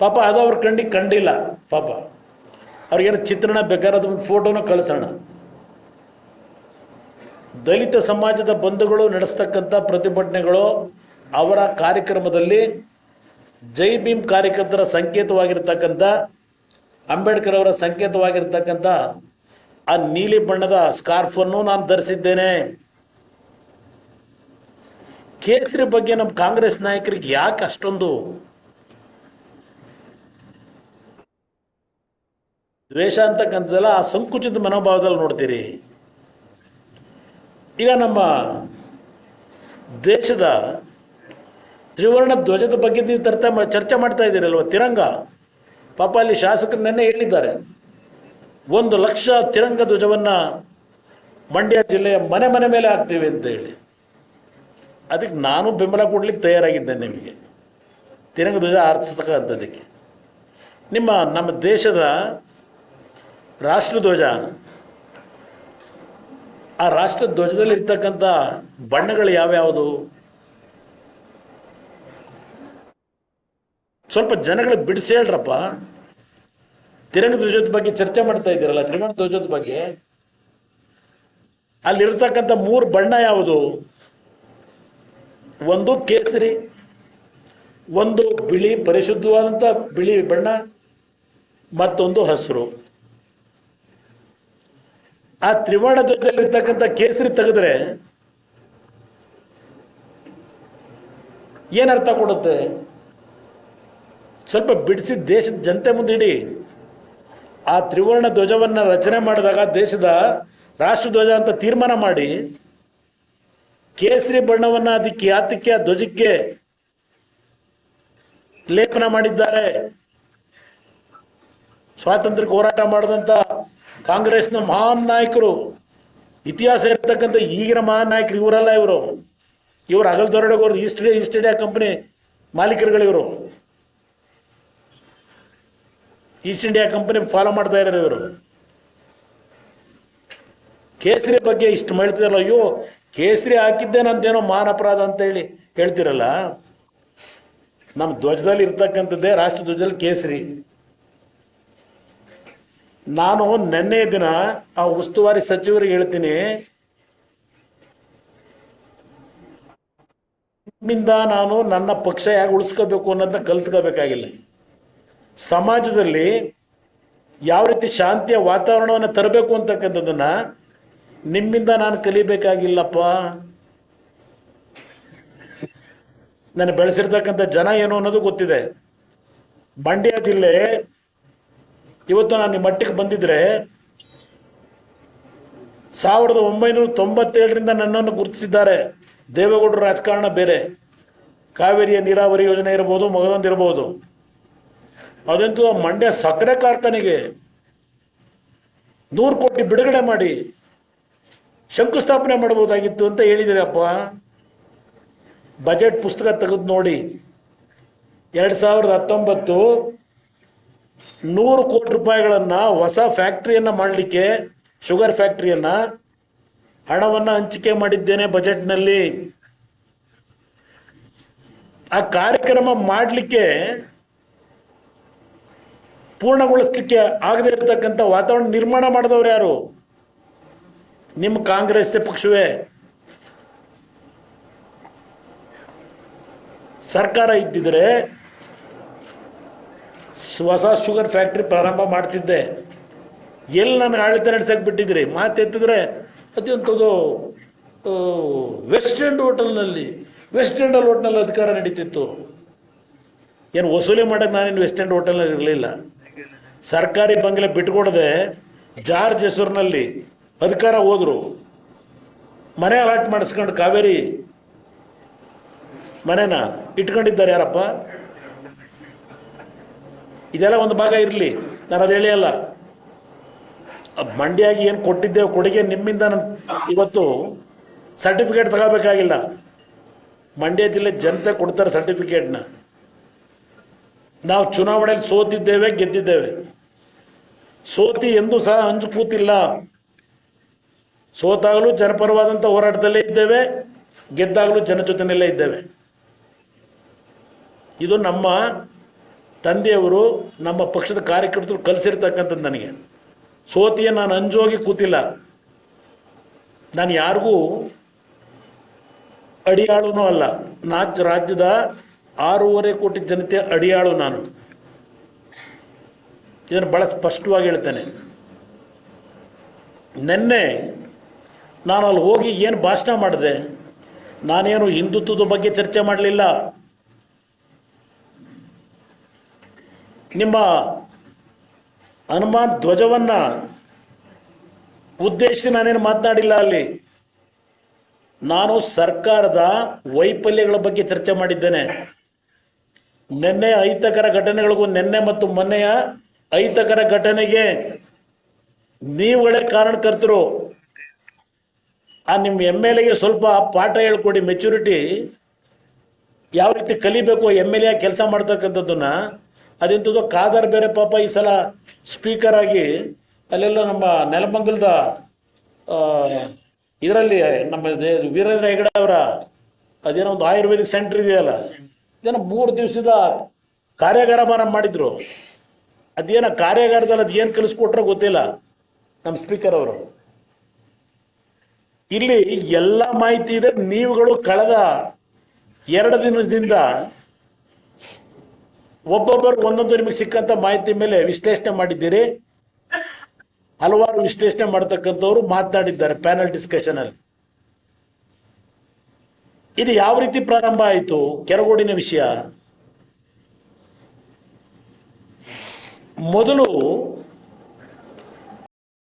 ಪಾಪ ಅದು ಅವ್ರ ಕಣ್ಣಿಗೆ ಕಂಡಿಲ್ಲ. ಪಾಪ. ಅವ್ರಿಗೇನು ಚಿತ್ರಣ ಬೇಕಾದ್ರೆ ಒಂದು ಫೋಟೋನ ಕಳಿಸೋಣ. ದಲಿತ ಸಮಾಜದ ಬಂಧುಗಳು ನಡೆಸ್ತಕ್ಕಂಥ ಪ್ರತಿಭಟನೆಗಳು ಅವರ ಕಾರ್ಯಕ್ರಮದಲ್ಲಿ ಜೈ ಭೀಮ್ ಕಾರ್ಯಕರ್ತರ ಸಂಕೇತವಾಗಿರ್ತಕ್ಕಂಥ, ಅಂಬೇಡ್ಕರ್ ಅವರ ಸಂಕೇತವಾಗಿರ್ತಕ್ಕಂಥ ಆ ನೀಲಿ ಬಣ್ಣದ ಸ್ಕಾರ್ಫನ್ನು ನಾನು ಧರಿಸಿದ್ದೇನೆ. ಕೇಸರಿ ಬಗ್ಗೆ ನಮ್ಮ ಕಾಂಗ್ರೆಸ್ ನಾಯಕರಿಗೆ ಯಾಕೆ ಅಷ್ಟೊಂದು ದ್ವೇಷ ಅಂತಕ್ಕಂಥದ್ದೆಲ್ಲ ಆ ಸಂಕುಚಿತ ಮನೋಭಾವದಲ್ಲಿ ನೋಡ್ತೀರಿ. ಈಗ ನಮ್ಮ ದೇಶದ ತ್ರಿವರ್ಣ ಧ್ವಜದ ಬಗ್ಗೆ ನೀವು ತರ್ತಾ ಚರ್ಚೆ ಮಾಡ್ತಾ ಇದ್ದೀರಲ್ವ? ತಿರಂಗ. ಪಾಪ ಅಲ್ಲಿ ಶಾಸಕರು ನೆನ್ನೆ ಹೇಳಿದ್ದಾರೆ. ಒಂದು ಲಕ್ಷ ತಿರಂಗ ಧ್ವಜವನ್ನು ಮಂಡ್ಯ ಜಿಲ್ಲೆಯ ಮನೆ ಮನೆ ಮೇಲೆ ಹಾಕ್ತೀವಿ ಅಂತ ಹೇಳಿ. ಅದಕ್ಕೆ ನಾನು ಬೆಂಬಲ ಕೊಡ್ಲಿಕ್ಕೆ ತಯಾರಾಗಿದ್ದೇನೆ ನಿಮಗೆ. ತಿರಂಗ ಧ್ವಜ ಆರಿಸ್ತಕ್ಕಂಥದ್ದಕ್ಕೆ ನಿಮ್ಮ, ನಮ್ಮ ದೇಶದ ರಾಷ್ಟ್ರಧ್ವಜ ಆ ರಾಷ್ಟ್ರ ಧ್ವಜದಲ್ಲಿ ಇರ್ತಕ್ಕಂಥ ಬಣ್ಣಗಳು ಯಾವ್ಯಾವುದು? ಸ್ವಲ್ಪ ಜನಗಳು ಬಿಡಿಸಿ ಹೇಳ್ರಪ್ಪ. ತಿರಂಗ ಧ್ವಜದ ಬಗ್ಗೆ ಚರ್ಚೆ ಮಾಡ್ತಾ ಇದ್ದೀರಲ್ಲ ತ್ರಿವರ್ಣ ಧ್ವಜದ ಬಗ್ಗೆ. ಅಲ್ಲಿರ್ತಕ್ಕಂಥ ಮೂರು ಬಣ್ಣ ಯಾವುದು? ಒಂದು ಕೇಸರಿ, ಒಂದು ಬಿಳಿ, ಪರಿಶುದ್ಧವಾದಂಥ ಬಿಳಿ ಬಣ್ಣ, ಮತ್ತೊಂದು ಹಸಿರು. ಆ ತ್ರಿವರ್ಣ ಧ್ವಜದಲ್ಲಿರ್ತಕ್ಕಂಥ ಕೇಸರಿ ತೆಗೆದ್ರೆ ಏನರ್ಥ ಕೊಡುತ್ತೆ? ಸ್ವಲ್ಪ ಬಿಡಿಸಿ ದೇಶದ ಜನತೆ ಮುಂದೆ ಇಡಿ. ಆ ತ್ರಿವರ್ಣ ಧ್ವಜವನ್ನು ರಚನೆ ಮಾಡಿದಾಗ ದೇಶದ ರಾಷ್ಟ್ರಧ್ವಜ ಅಂತ ತೀರ್ಮಾನ ಮಾಡಿ. ಕೇಸರಿ ಬಣ್ಣವನ್ನು ಅದಕ್ಕೆ ಯಾತಕ್ಕೆ ಆ ಧ್ವಜಕ್ಕೆ ಲೇಪನ ಮಾಡಿದ್ದಾರೆ. ಸ್ವಾತಂತ್ರ್ಯಕ್ಕೆ ಹೋರಾಟ ಮಾಡಿದಂಥ ಕಾಂಗ್ರೆಸ್ನ ಮಹಾನ್ ನಾಯಕರು, ಇತಿಹಾಸ ಇರ್ತಕ್ಕಂಥ ಈಗಿನ ಮಹಾನ್ ನಾಯಕರು ಇವರಲ್ಲ ಇವರು. ಇವರು ಅಗಲ್ ದೊರಡಗೋರು, ಈಸ್ಟ್ ಈಸ್ಟ್ ಇಂಡಿಯಾ ಕಂಪನಿ ಮಾಲೀಕರುಗಳಿವರು. ಈಸ್ಟ್ ಇಂಡಿಯಾ ಕಂಪನಿ ಫಾಲೋ ಮಾಡ್ತಾ ಇದ್ದಾರೆ ಇವರು. ಕೇಸರಿ ಬಗ್ಗೆ ಇಷ್ಟು ಮಾಡ್ತಿದ್ರಲ್ಲ ಅಯ್ಯೋ, ಕೇಸರಿ ಹಾಕಿದ್ದೇನಂತೇನೋ ಮಹಾನ್ ಅಪರಾಧ ಅಂತ ಹೇಳಿ ಹೇಳ್ತಿರಲ್ಲ. ನಮ್ಮ ಧ್ವಜದಲ್ಲಿ ಇರ್ತಕ್ಕಂಥದ್ದೇ ರಾಷ್ಟ್ರ ಧ್ವಜದಲ್ಲಿ ಕೇಸರಿ. ನಾನು ನಿನ್ನೆ ದಿನ ಆ ಉಸ್ತುವಾರಿ ಸಚಿವರಿಗೆ ಹೇಳ್ತೀನಿ. ನಿಮ್ಮಿಂದ ನಾನು ನನ್ನ ಪಕ್ಷ ಹೇಗೆ ಉಳಿಸ್ಕೋಬೇಕು ಅನ್ನೋದನ್ನ ಕಲ್ತ್ಕೋಬೇಕಾಗಿಲ್ಲ. ಸಮಾಜದಲ್ಲಿ ಯಾವ ರೀತಿ ಶಾಂತಿಯ ವಾತಾವರಣವನ್ನು ತರಬೇಕು ಅಂತಕ್ಕಂಥದ್ದನ್ನ ನಿಮ್ಮಿಂದ ನಾನು ಕಲಿಬೇಕಾಗಿಲ್ಲಪ್ಪ. ನಾನು ಬೆಳೆಸಿರ್ತಕ್ಕಂಥ ಜನ ಏನು ಅನ್ನೋದು ಗೊತ್ತಿದೆ. ಮಂಡ್ಯ ಜಿಲ್ಲೆ ಇವತ್ತು ನಾನು ನಿಮ್ಮ ಮಟ್ಟಿಗೆ ಬಂದಿದ್ರೆ ಸಾವಿರದ ಒಂಬೈನೂರ ತೊಂಬತ್ತೇಳರಿಂದ ನನ್ನನ್ನು ಗುರುತಿಸಿದ್ದಾರೆ. ದೇವೇಗೌಡರ ರಾಜಕಾರಣ ಬೇರೆ. ಕಾವೇರಿಯ ನೀರಾವರಿ ಯೋಜನೆ ಇರ್ಬೋದು ಮಗದೊಂದು ಇರ್ಬೋದು. ಅದಂತೂ ಆ ಮಂಡ್ಯ ಸಕ್ಕರೆ ಕಾರ್ಖಾನೆಗೆ ನೂರು ಕೋಟಿ ಬಿಡುಗಡೆ ಮಾಡಿ ಶಂಕುಸ್ಥಾಪನೆ ಮಾಡಬಹುದಾಗಿತ್ತು ಅಂತ ಹೇಳಿದಿರಪ್ಪ. ಬಜೆಟ್ ಪುಸ್ತಕ ತೆಗೆದು ನೋಡಿ. ಎರಡು ಸಾವಿರದ ಹತ್ತೊಂಬತ್ತು ನೂರು ಕೋಟಿ ರೂಪಾಯಿಗಳನ್ನು ಹೊಸ ಫ್ಯಾಕ್ಟ್ರಿಯನ್ನು ಮಾಡಲಿಕ್ಕೆ, ಶುಗರ್ ಫ್ಯಾಕ್ಟ್ರಿಯನ್ನು ಹಣವನ್ನ ಹಂಚಿಕೆ ಮಾಡಿದ್ದೇನೆ ಬಜೆಟ್ನಲ್ಲಿ. ಆ ಕಾರ್ಯಕ್ರಮ ಮಾಡಲಿಕ್ಕೆ ಪೂರ್ಣಗೊಳಿಸ್ಲಿಕ್ಕೆ ಆಗದೇ ಇರತಕ್ಕಂಥ ವಾತಾವರಣ ನಿರ್ಮಾಣ ಮಾಡಿದವರು ಯಾರು? ನಿಮ್ಮ ಕಾಂಗ್ರೆಸ್ ಪಕ್ಷವೇ. ಸರ್ಕಾರ ಇದ್ದಿದ್ರೆ ಹೊಸ ಶುಗರ್ ಫ್ಯಾಕ್ಟ್ರಿ ಪ್ರಾರಂಭ ಮಾಡ್ತಿದ್ದೆ. ಎಲ್ಲಿ ನನಗೆ ಆಡಳಿತ ನಡೆಸಕ್ಕೆ ಬಿಟ್ಟಿದ್ರಿ? ಮಾತೆತ್ತಿದ್ರೆ ಆ, ವೆಸ್ಟ್ ಎಂಡ್ ಹೋಟೆಲ್ನಲ್ಲಿ ವೆಸ್ಟ್ ಎಂಡಲ್ ಹೋಟೆಲ್ನಲ್ಲಿ ಅಧಿಕಾರ ನಡೀತಿತ್ತು. ಏನು ವಸೂಲಿ ಮಾಡಕ್ಕೆ ನಾನೇನು ವೆಸ್ಟ್ ಎಂಡ್ ಹೋಟೆಲ್ನಲ್ಲಿ ಇರಲಿಲ್ಲ. ಸರ್ಕಾರಿ ಬಂಗ್ಲೆ ಬಿಟ್ಕೊಡದೆ ಜಾರ್ಜ್ ಹೆಸರಿನಲ್ಲಿ ಅಧಿಕಾರ ಹೋದರು. ಮನೆ ಅಲಾಟ್ ಮಾಡಿಸ್ಕೊಂಡು ಕಾವೇರಿ ಮನೇನ ಇಟ್ಕೊಂಡಿದ್ದಾರೆ ಯಾರಪ್ಪ? ಇದೆಲ್ಲ ಒಂದು ಭಾಗ ಇರಲಿ. ನಾನು ಅದು ಹೇಳಿ ಅಲ್ಲ. ಅದ್ ಮಂಡ್ಯಾಗಿ ಏನು ಕೊಟ್ಟಿದ್ದೇವೆ ಕೊಡುಗೆ ನಿಮ್ಮಿಂದ ನಾನು ಇವತ್ತು ಸರ್ಟಿಫಿಕೇಟ್ ತಗೋಬೇಕಾಗಿಲ್ಲ. ಮಂಡ್ಯ ಜಿಲ್ಲೆ ಜನತೆ ಕೊಡ್ತಾರೆ ಸರ್ಟಿಫಿಕೇಟ್ನ ನಾವು ಚುನಾವಣೆಯಲ್ಲಿ ಸೋತಿದ್ದೇವೆ, ಗೆದ್ದಿದ್ದೇವೆ. ಸೋತಿ ಎಂದು ಸಹ ಹಂಚು ಕೂತಿಲ್ಲ ಸೋತಾಗಲೂ ಜನಪರವಾದಂಥ ಹೋರಾಟದಲ್ಲೇ ಇದ್ದೇವೆ, ಗೆದ್ದಾಗಲೂ ಜನ ಜೊತೆನಲ್ಲೇ ಇದ್ದೇವೆ. ಇದು ನಮ್ಮ ತಂದೆಯವರು ನಮ್ಮ ಪಕ್ಷದ ಕಾರ್ಯಕರ್ತರು ಕಲಿಸಿರ್ತಕ್ಕಂಥದ್ದು ನನಗೆ. ಸೋತಿಯ ನಾನು ಅಂಜೋಗಿ ಕೂತಿಲ್ಲ. ನಾನು ಯಾರಿಗೂ ಅಡಿಯಾಳುನೂ ಅಲ್ಲ. ನಾ ರಾಜ್ಯದ ಆರೂವರೆ ಕೋಟಿ ಜನತೆ ಅಡಿಯಾಳು ನಾನು. ಇದನ್ನು ಭಾಳ ಸ್ಪಷ್ಟವಾಗಿ ಹೇಳ್ತೇನೆ. ನಿನ್ನೆ ನಾನು ಅಲ್ಲಿ ಹೋಗಿ ಏನು ಭಾಷಣ ಮಾಡಿದೆ? ನಾನೇನು ಹಿಂದುತ್ವದ ಬಗ್ಗೆ ಚರ್ಚೆ ಮಾಡಲಿಲ್ಲ? ನಿಮ್ಮ ಹನುಮಾನ್ ಧ್ವಜವನ್ನ ಉದ್ದೇಶಿಸಿ ನಾನೇನು ಮಾತನಾಡಿಲ್ಲ ಅಲ್ಲಿ. ನಾನು ಸರ್ಕಾರದ ವೈಫಲ್ಯಗಳ ಬಗ್ಗೆ ಚರ್ಚೆ ಮಾಡಿದ್ದೇನೆ. ನಿನ್ನೆ ಅಹಿತಕರ ಘಟನೆಗಳಿಗೂ ನಿನ್ನೆ ಮತ್ತು ಮೊನ್ನೆಯ ಅಹಿತಕರ ಘಟನೆಗೆ ನೀವುಗಳೇ ಕಾರಣಕರ್ತರು. ಆ ನಿಮ್ಮ ಎಂ ಎಲ್ ಎಗೆ ಸ್ವಲ್ಪ ಪಾಠ ಹೇಳ್ಕೊಡಿ ಮೆಚುರಿಟಿ ಯಾವ ರೀತಿ ಕಲಿಬೇಕು ಎಂ ಎಲ್ ಎ ಕೆಲಸ ಮಾಡ್ತಕ್ಕಂಥದ್ದನ್ನ. ಅದೆಂಥದ್ದು ಕಾದರ್ ಬೇರೆ ಪಾಪ ಈ ಸಲ ಸ್ಪೀಕರ್ ಆಗಿ ಅಲ್ಲೆಲ್ಲ ನಮ್ಮ ನೆಲಮಂಗಲದ ಇದರಲ್ಲಿ ನಮ್ಮ ವೀರೇಂದ್ರ ಹೆಗಡೆ ಅವರ ಅದೇನೋ ಒಂದು ಆಯುರ್ವೇದಿಕ್ ಸೆಂಟರ್ ಇದೆಯಲ್ಲ? ಏನೋ ಮೂರು ದಿವಸದ ಕಾರ್ಯಾಗಾರ ಮಾಡಿದ್ರು. ಅದೇನೋ ಕಾರ್ಯಾಗಾರದಲ್ಲಿ ಅದು ಏನು ಕಲಿಸ್ಕೊಟ್ರೋ ಗೊತ್ತಿಲ್ಲ ನಮ್ಮ ಸ್ಪೀಕರ್ ಅವರು. ಇಲ್ಲಿ ಎಲ್ಲ ಮಾಹಿತಿ ಇದೆ. ನೀವುಗಳು ಕಳೆದ ಎರಡು ದಿನದಿಂದ ಒಬ್ಬೊಬ್ಬರು ಒಂದೊಂದು ನಿಮಗೆ ಸಿಕ್ಕಂತ ಮಾಹಿತಿ ಮೇಲೆ ವಿಶ್ಲೇಷಣೆ ಮಾಡಿದ್ದೀರಿ. ಹಲವಾರು ವಿಶ್ಲೇಷಣೆ ಮಾಡ್ತಕ್ಕಂಥವ್ರು ಮಾತನಾಡಿದ್ದಾರೆ ಪ್ಯಾನಲ್ ಡಿಸ್ಕಷನ್ ಅಲ್ಲಿ. ಇದು ಯಾವ ರೀತಿ ಪ್ರಾರಂಭ ಆಯಿತು? ಕೆರಗೋಡಿನ ವಿಷಯ. ಮೊದಲು